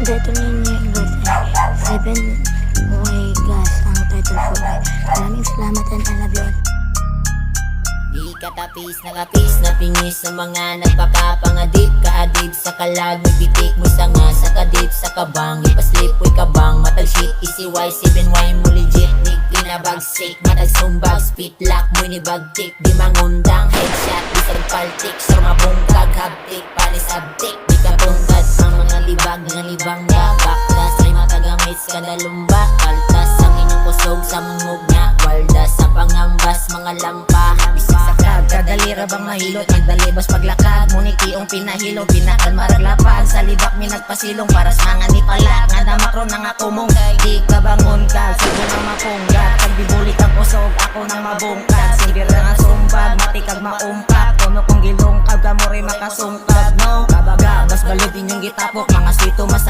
Title ninyo yung birthday. Seven way gas ang title ko. Maraming salamat and I love you. Di katapis nakapis na pingis sa mga nagpakapangadip Kaadib sa kalag, may pitik mo sa nga Sa kadip, sa kabang, ipaslip, uy kabang Matag shit, easy Y, 7Y mo legit Di pinabagsik, matag sumbag Spit lock, mo ni bagtik Di mangundang, headshot, mga libag Nga libang nga, baklas Ay matagamit sa kadalumba Kaltas ang inyong kusog sa mungog nga Waldas sa pangambas, mga lampa Bisig sa Sakag, kadalira bang mahilot Nagdalibas paglakad, ngunit iyong pinahilong Pinakalmarag lapag, sa libak mi nagpasilong Para sa mga nipalak, nga damakro na nga kumunggay Di ka bangon ka, sugo na mapunggat Pagbibulit ang kusog, ako nang mabungkat Sibir na nga sumbag, matikag maumpak Puno kong gilungkab, kamuri makasungkab No, kabaga, bas balod inyong gitapok Mga sito mas